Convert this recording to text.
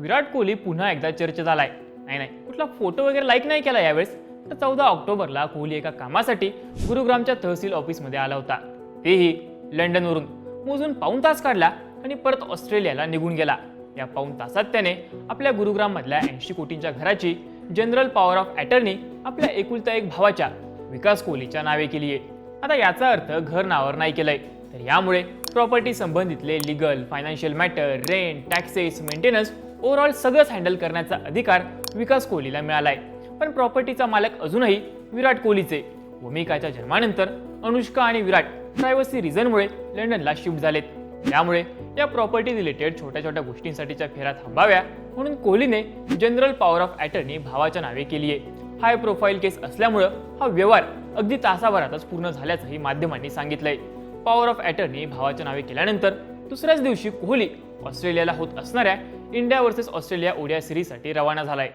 विराट कोहली पुन्हा एकदा चर्चेत आलाय. नाही नाही कुठला फोटो वगैरे लाईक नाही केला यावेळेस. तर चौदा ऑक्टोबरला कोहली एका कामासाठी गुरुग्रामच्या तहसील ऑफिसमध्ये आला होता. तेही लंडनवरून. मोजून पाऊण तास काढला आणि परत ऑस्ट्रेलियाला निघून गेला. या पाऊण तासात त्याने आपल्या गुरुग्राममधल्या ऐंशी कोटींच्या घराची जनरल पॉवर ऑफ अटर्नी आपल्या एकुलत्या एक भावाच्या विकास कोहलीच्या नावे केली आहे आता याचा अर्थ घर नावावर नाही केलंय. तर यामुळे property संबंधितले legal financial matter rent taxes maintenance overall सगळंच हँडल करण्याचा अधिकार विकास कोहलीला मिळाला आहे पण प्रॉपर्टीचा मालक अजूनही विराट कोहलीचे भूमिकाच्या जन्मानंतर अनुष्का आणि विराट प्रायव्हसी रिझनमुळे लंडनला शिफ्ट झालेत. त्यामुळे या प्रॉपर्टी रिलेटेड छोट्या छोट्या गोष्टींसाठीच्या फेऱ्या थांबाव्या म्हणून कोहलीने जनरल पॉवर ऑफ अटर्नी भावाच्या नावे केली आहे हाय प्रोफाईल केस असल्यामुळं हा व्यवहार अगदी तासाभरातच पूर्ण झाल्याचंही माध्यमांनी सांगितलंय. पॉवर ऑफ अटर्नी भावाच्या नावे केल्यानंतर दुसऱ्याच दिवशी कोहली ऑस्ट्रेलियाला होत असणाऱ्या इंडिया वर्सेस ऑस्ट्रेलिया ओडिया सिरीजसाठी रवाना झालाय.